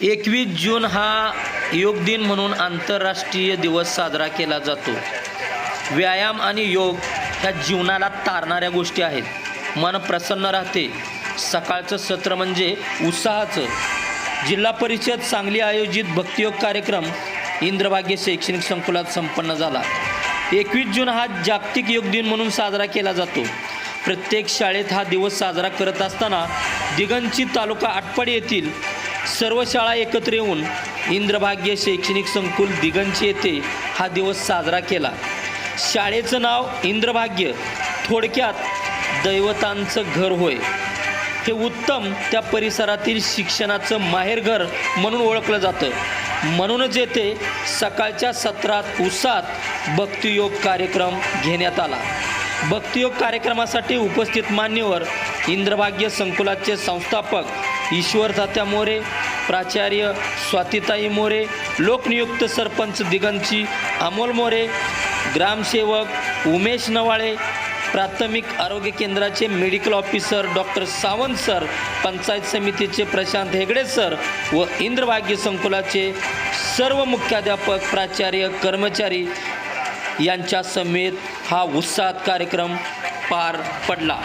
एकवीस जून हा योग दिन म्हणून आंतरराष्ट्रीय दिवस साजरा केला जातो. व्यायाम आणि योग ह्या जीवनाला तारणाऱ्या गोष्टी आहेत. मन प्रसन्न राहते. सकाळचं सत्र म्हणजे उत्साहाचं. जिल्हा परिषद सांगली आयोजित भक्तियोग कार्यक्रम इंद्रभाग्य शैक्षणिक संकुलात संपन्न झाला. एकवीस जून हा जागतिक योग दिन म्हणून साजरा केला जातो. प्रत्येक शाळेत हा दिवस साजरा करत असताना दिगंची तालुका आटपाडी येथील सर्व शाळा एकत्र येऊन इंद्रभाग्य शैक्षणिक संकुल दिगंची येथे हा दिवस साजरा केला. शाळेचं नाव इंद्रभाग्य. थोडक्यात दैवतांचं घर होय. हे उत्तम त्या परिसरातील शिक्षणाचं माहेरघर म्हणून ओळखलं जातं. म्हणूनच येथे सकाळच्या सत्रात उत्साहात भक्तियोग कार्यक्रम घेण्यात आला. भक्तियोग कार्यक्रमासाठी उपस्थित मान्यवर इंद्रभाग्य संकुलाचे संस्थापक ईश्वर तात्या मोरे प्राचार्य स्वातिताई मोरे लोकनियुक्त सरपंच दिगंची अमोल मोरे ग्रामसेवक उमेश नवाळे प्राथमिक आरोग्य केंद्राचे medical officer doctor Sawant sir panchayat समितीचे प्रशांत हेगडे सर व इंद्रभाग्य संकुलाचे सर्व मुख्याध्यापक प्राचार्य कर्मचारी यांच्या समेत हा उत्साहात कार्यक्रम पार पडला.